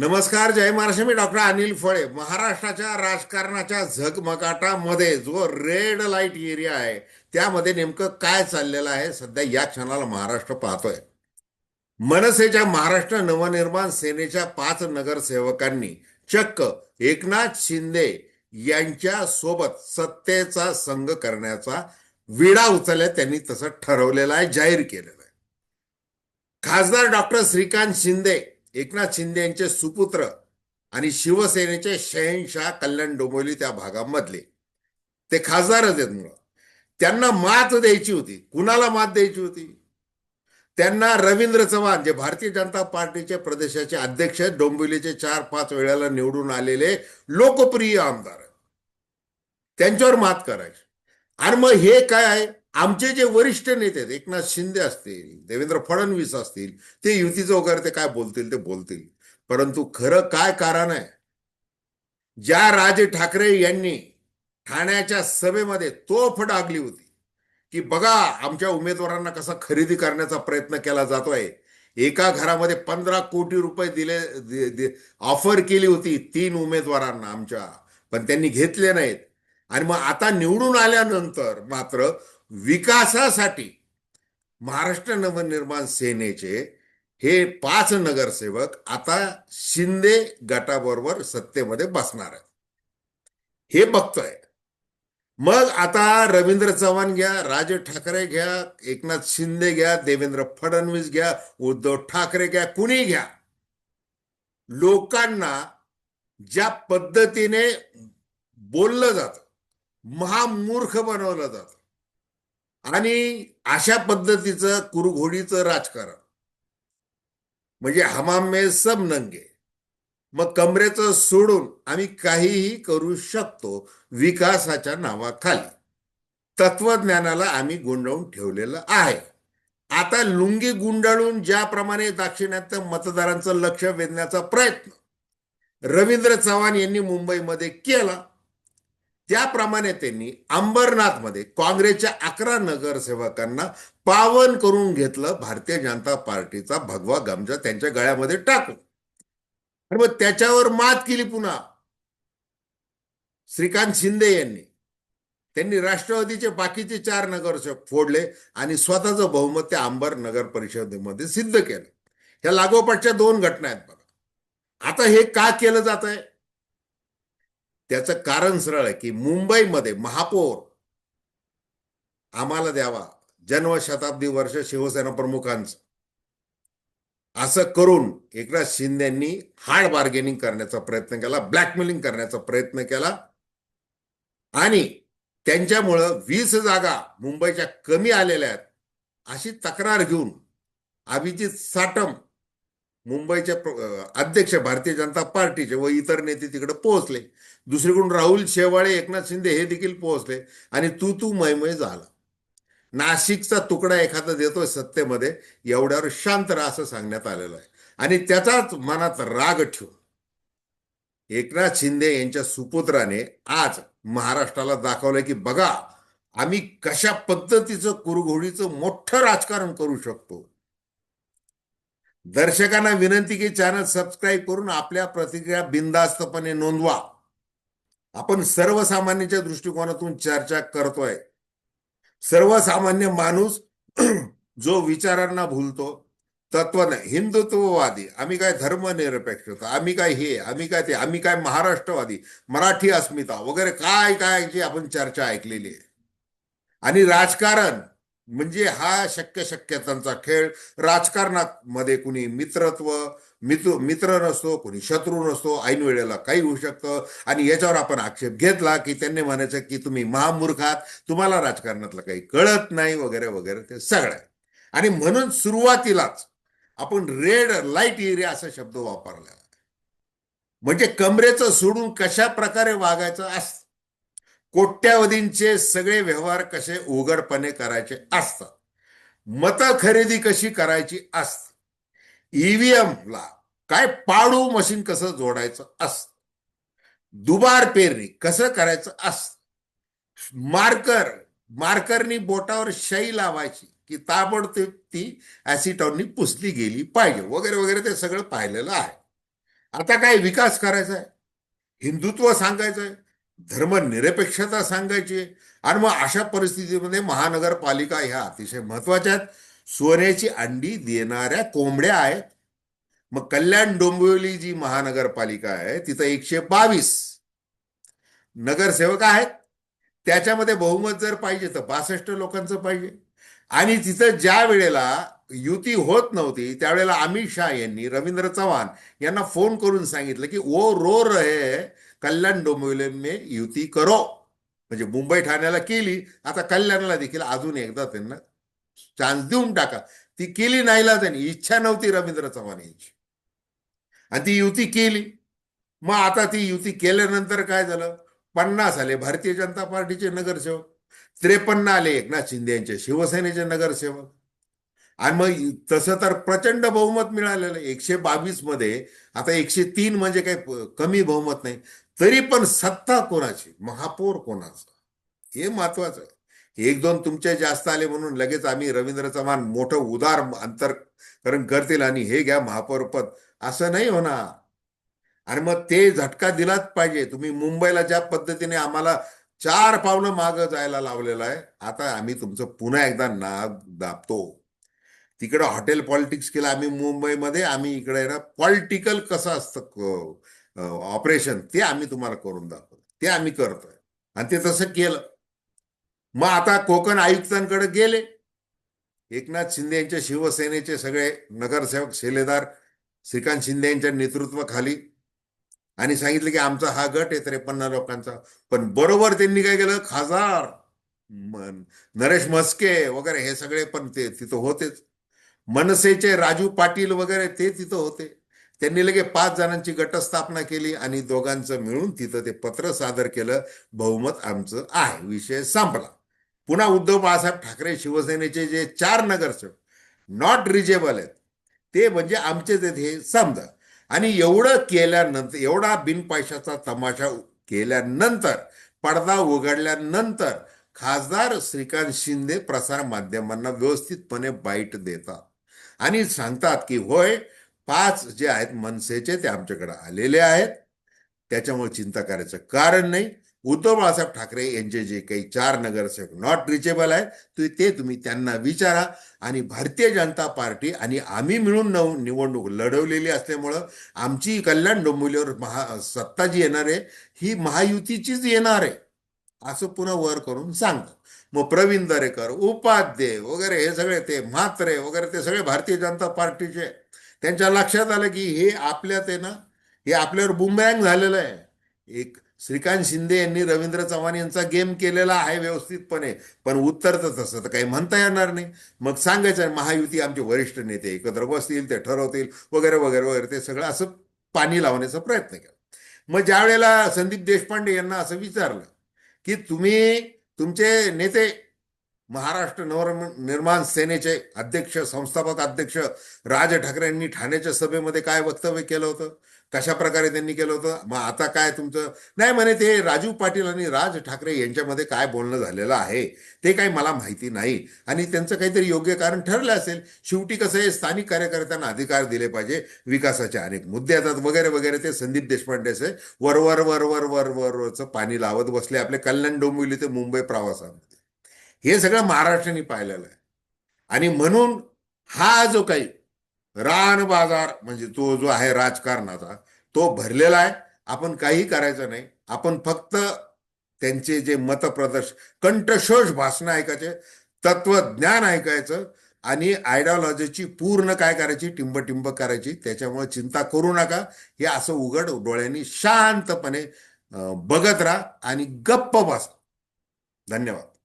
नमस्कार जय महाराष्ट्र. मी डॉक्टर अनिल फळे. महाराष्ट्राच्या राजकारणाच्या झगमगाटामध्ये जो रेड लाइट एरिया आहे त्यामध्ये नेमकं काय चाललेलं आहे सध्या या क्षणाला महाराष्ट्र पाहतोय. मनसेच्या महाराष्ट्र नवनिर्माण सेनेच्या पाच नगरसेवकांनी चक्क एकनाथ शिंदे यांच्या सोबत सत्तेचा संघ करण्याचा विडा उचलल्या त्यांनी तसं ठरवलेलं आहे जाहीर केलेलं आहे. खासदार डॉक्टर श्रीकांत शिंदे एकनाथ शिंदे यांचे सुपुत्र आणि शिवसेनेचे शहनशाह कल्याण डोंबिवली त्या भागामधले. ते खासदारच आहेत मुळात त्यांना मात द्यायची होती. कुणाला मात द्यायची होती? त्यांना रवींद्र चव्हाण जे भारतीय जनता पार्टीचे प्रदेशाचे अध्यक्ष आहेत डोंबिवलीचे चार पाच वेळेला निवडून आलेले लोकप्रिय आमदार त्यांच्यावर मात करायची. आणि मग हे काय आहे? आमचे जे वरिष्ठ नेते आहेत एकनाथ शिंदे असतील देवेंद्र फडणवीस असतील ते युतीचं वगैरे ते काय बोलतील ते बोलतील. परंतु खरं काय कारण आहे? ज्या राज ठाकरे यांनी ठाण्याच्या सभेमध्ये तोफ डागली होती की बघा आमच्या उमेदवारांना कसा खरेदी करण्याचा प्रयत्न केला जातोय. एका घरामध्ये पंधरा कोटी रुपये दिले ऑफर केली होती तीन उमेदवारांना आमच्या. पण त्यांनी घेतले नाहीत. आणि मग आता निवडून आल्यानंतर मात्र विकासासाठी महाराष्ट्र नवनिर्माण सेनेचे हे पाच नगरसेवक आता शिंदे गटाबरोबर सत्तेमध्ये बसणार आहेत. हे बघतोय. मग आता रवींद्र चव्हाण घ्या राज ठाकरे घ्या एकनाथ शिंदे घ्या देवेंद्र फडणवीस घ्या उद्धव ठाकरे घ्या कुणी घ्या? लोकांना ज्या पद्धतीने बोललं जातं महामूर्ख बनवलं जातं आणि अशा पद्धतीचं कुरघोडीचं राजकारण. म्हणजे हमाम मे सब नंगे. मग कमरेचं सोडून आम्ही काहीही करू शकतो विकासाच्या नावाखाली. तत्वज्ञानाला आम्ही गुंडवून ठेवलेलं आहे. आता लुंगी गुंडाळून ज्याप्रमाणे दाक्षिणात्य मतदारांचं लक्ष वेधण्याचा प्रयत्न रवींद्र चव्हाण यांनी मुंबईमध्ये केला. त्याप्रमाणे त्यांनी अंबरनाथमध्ये काँग्रेसच्या अकरा नगरसेवकांना पावन करून घेतलं भारतीय जनता पार्टीचा भगवा गमजा त्यांच्या गळ्यामध्ये टाकून. आणि मग त्याच्यावर मात केली पुन्हा. श्रीकांत शिंदे यांनी. त्यांनी राष्ट्रवादीचे बाकीचे चार नगरसेवक फोडले आणि स्वतःचं बहुमत त्या अंबर नगर परिषदेमध्ये सिद्ध केलं. ह्या लागोपाठच्या दोन घटना आहेत बघा. आता हे का केलं जात आहे त्याचं कारण सरळ आहे की मुंबईमध्ये महापौर आम्हाला द्यावा. जन्मशताब्दी वर्ष शिवसेना प्रमुखांचं. असं करून एकनाथ शिंदेंनी हार्ड बार्गेनिंग करण्याचा प्रयत्न केला ब्लॅकमेलिंग करण्याचा प्रयत्न केला. आणि त्यांच्यामुळं वीस जागा मुंबईच्या कमी आलेल्या आहेत अशी तक्रार घेऊन अभिजित साटम मुंबईच्या अध्यक्ष भारतीय जनता पार्टीचे व इतर नेते तिकडे पोहोचले. दुसरीकडून राहुल शेवाळे एकनाथ शिंदे हे देखील पोहोचले आणि तू तू मयमय झाला. नाशिकचा तुकडा एखादा देतोय सत्तेमध्ये एवढ्यावर शांत राहा असं सांगण्यात आलेलं आहे. आणि त्याचाच मनात राग ठेवून एकनाथ शिंदे यांच्या सुपुत्राने आज महाराष्ट्राला दाखवलंय की बघा आम्ही कशा पद्धतीचं कुरघोडीचं मोठं राजकारण करू शकतो? दर्शकांना विनंती की चॅनल सबस्क्राईब करून आपल्या प्रतिक्रिया बिनधास्तपणे नोंदवा. आपण सर्वसामान्यांच्या दृष्टिकोनातून चर्चा करतोय. सर्वसामान्य माणूस जो विचारांना भूलतो तत्वज्ञ नाही हिंदुत्ववादी आम्ही काय धर्मनिरपेक्षता आम्ही काय हे आम्ही काय ते आम्ही काय महाराष्ट्रवादी मराठी अस्मिता वगैरे काय काय जी आपण चर्चा ऐकलेली आहे. आणि राजकारण म्हणजे हा शक्य शक्यतांचा खेळ राजकारणात मध्ये कुणी मित्रत्व मित्र मित्र नसतो कुणी शत्रू नसतो ऐन वेळेला काही होऊ शकतं. आणि याच्यावर आपण आक्षेप घेतला की त्यांनी म्हणायचं की तुम्ही महामूर्खात तुम्हाला राजकारणातलं काही कळत नाही वगैरे वगैरे ते सगळं आहे. आणि म्हणून सुरुवातीलाच आपण रेड लाइट एरिया असा शब्द वापरला. म्हणजे कमरेचं सोडून कशा प्रकारे वागायचं असतं कोट्यावधींचे सगळे व्यवहार कसे उघडपणे करायचे असतात? मत खरेदी कशी करायची असत ईव्हीएमला काय पाडू मशीन कसं जोडायचं असत? दुबार पेरणी कसं करायचं असत? मार्कर मार्करनी बोटावर शाई लावायची की ताबडतोब ती ऍसिटॉननी पुसली गेली पाहिजे वगैरे वगैरे ते सगळं पाहिलेलं आहे. आता काय विकास करायचा आहे? हिंदुत्व सांगायचं आहे? धर्मनिरपेक्षता सांगायची. आणि मग अशा परिस्थितीमध्ये महानगरपालिका ह्या अतिशय महत्त्वाच्या आहेत. सोन्याची अंडी देणाऱ्या कोंबड्या आहेत. मग कल्याण डोंबिवली जी महानगरपालिका आहे तिथं एकशे बावीस नगरसेवक आहेत. त्याच्यामध्ये बहुमत जर पाहिजे तर बासष्ट लोकांचं पाहिजे. आणि तिथं ज्या वेळेला युती होत नव्हती त्यावेळेला अमित शहा यांनी रवींद्र चव्हाण यांना फोन करून सांगितलं की ओ रो रहे कल्याण डोंबिवलीने युती करो. म्हणजे मुंबई ठाण्याला केली. आता कल्याणला देखील अजून एकदा त्यांना चान्स देऊन टाका. ती केली नाहीला त्यांनी. इच्छा नव्हती रवींद्र चव्हाण यांची. आणि ती युती केली. मग आता ती युती केल्यानंतर काय झालं? पन्नास आले. भारतीय जनता पार्टीचे नगरसेवक. त्रेपन्न आले. एकनाथ शिंदे यांचे शिवसेनेचे नगरसेवक. आणि मग तसं तर प्रचंड बहुमत मिळालेलं एकशे बावीसमध्ये. आता एकशे तीन म्हणजे काही कमी बहुमत नाही. तरी पण सत्ता कोणाची? महापौर कोणाचा? हे महत्वाचं आहे. एक दोन तुमचे जास्त आले म्हणून लगेच आम्ही रवींद्र चव्हाण मोठं उदार अंतरकरण करतील आणि हे घ्या महापौर पद. असं नाही होणार. आणि मग ते झटका दिलाच पाहिजे. तुम्ही मुंबईला ज्या पद्धतीने आम्हाला चार पावलं मागं जायला लावलेलं आहे आता आम्ही तुमचं पुन्हा एकदा नाग दाबतो. तिकडं हॉटेल पॉलिटिक्स केलं आम्ही मुंबईमध्ये आम्ही इकडे ना पॉलिटिकल कसं असतं? ऑपरेशन ते आम्ही तुम्हाला करून दाखवतो. ते आम्ही करतोय. आणि ते तसं केलं. मग आता कोकण आयुक्तांकडे गेले. एकनाथ शिंदे यांच्या शिवसेनेचे सगळे नगरसेवक शिलेदार श्रीकांत शिंदे यांच्या नेतृत्वाखाली. आणि सांगितलं की आमचा हा गट आहे त्रेपन्न लोकांचा. पण बरोबर त्यांनी काय केलं? खासदार नरेश म्हस्के वगैरे हे सगळे पण ते तिथं होतेच. मनसेचे राजू पाटील वगैरे ते तिथं होते. त्यांनी लगे पाच जणांची गटस्थापना केली आणि दोघांचं मिळून तिथं ते पत्र सादर केलं. बहुमत आमचं आहे. विषय संपला. पुन्हा उद्धव बाळासाहेब ठाकरे शिवसेनेचे जे चार नगरसेवक नॉट रिजेबल आहेत. ते म्हणजे आमचेच आहेत हे समजा. आणि एवढं केल्यानंतर एवढा बिनपैशाचा तमाशा केल्यानंतर पडदा उघडल्यानंतर खासदार श्रीकांत शिंदे प्रसार माध्यमांना व्यवस्थितपणे बाईट देतात. आणि सांगतात की होय पाच जे आहेत मनसेचे ते आमच्याकडे आलेले आहेत. त्याच्यामुळे चिंता करायचं कारण नाही. उद्धव बाळासाहेब ठाकरे यांचे जे काही चार नगरसेवक नॉट रिचेबल आहेत ते- ते तुम्ही त्यांना विचारा. आणि भारतीय जनता पार्टी आणि आम्ही मिळून नव निवडणूक लढवलेली असल्यामुळं आमची कल्याण डोंबिवलीवर महा सत्ता जी येणार आहे ही महायुतीचीच येणार आहे. असं पुन्हा वर करून सांगतो. मग प्रवीण दरेकर उपाध्ये वगैरे हे सगळे ते म्हात्रे वगैरे ते सगळे भारतीय जनता पार्टीचे. आहेत. त्यांच्या लक्षात आलं की हे आपल्यात आहे ना हे आपल्यावर बुमबँग झालेलं आहे. एक श्रीकांत शिंदे यांनी रवींद्र चव्हाण यांचा गेम केलेला आहे व्यवस्थितपणे पण उत्तर तर तसं तर काही म्हणता येणार नाही. मग सांगायचं महायुती आमचे वरिष्ठ नेते एकत्र बसतील ते ठरवतील वगैरे वगैरे वगैरे ते सगळं असं पाणी लावण्याचा प्रयत्न केला. मग ज्या वेळेला संदीप देशपांडे यांना असं विचारलं की तुम्ही तुमचे नेते महाराष्ट्र नवनिर्माण सेनेचे अध्यक्ष संस्थापक अध्यक्ष राज ठाकरे यांनी ठाण्याच्या सभेमध्ये काय वक्तव्य केलं होतं कशा प्रकारे त्यांनी केलं होतं मग आता काय तुमचं नाही म्हणे ते राजू पाटील आणि राज ठाकरे यांच्यामध्ये काय बोलणं झालेलं आहे ते काही मला माहिती नाही आणि त्यांचं काहीतरी योग्य कारण ठरलं असेल शेवटी कसं आहे स्थानिक कार्यकर्त्यांना अधिकार दिले पाहिजे विकासाचे अनेक मुद्दे येतात वगैरे वगैरे ते संदीप देशपांडेचे वर वर वर वर वर वर वरचं पाणी लावत बसले आपले कल्याण डोंबिवली ते मुंबई प्रवासात हे सगळं महाराष्ट्राने पाहिलेलं आहे. आणि म्हणून हा जो काही रान बाजार म्हणजे तो जो आहे राजकारणाचा तो भरलेला आहे. आपण काही करायचं नाही. आपण फक्त त्यांचे जे मतप्रदर्श कंठशोष भाषणं ऐकायचे तत्वज्ञान ऐकायचं आणि आयडिओलॉजीची पूर्ण काय करायची? टिंबटिंब करायची. त्याच्यामुळे चिंता करू नका. हे असं उघड डोळ्यांनी शांतपणे बघत राहा आणि गप्प बसा. धन्यवाद.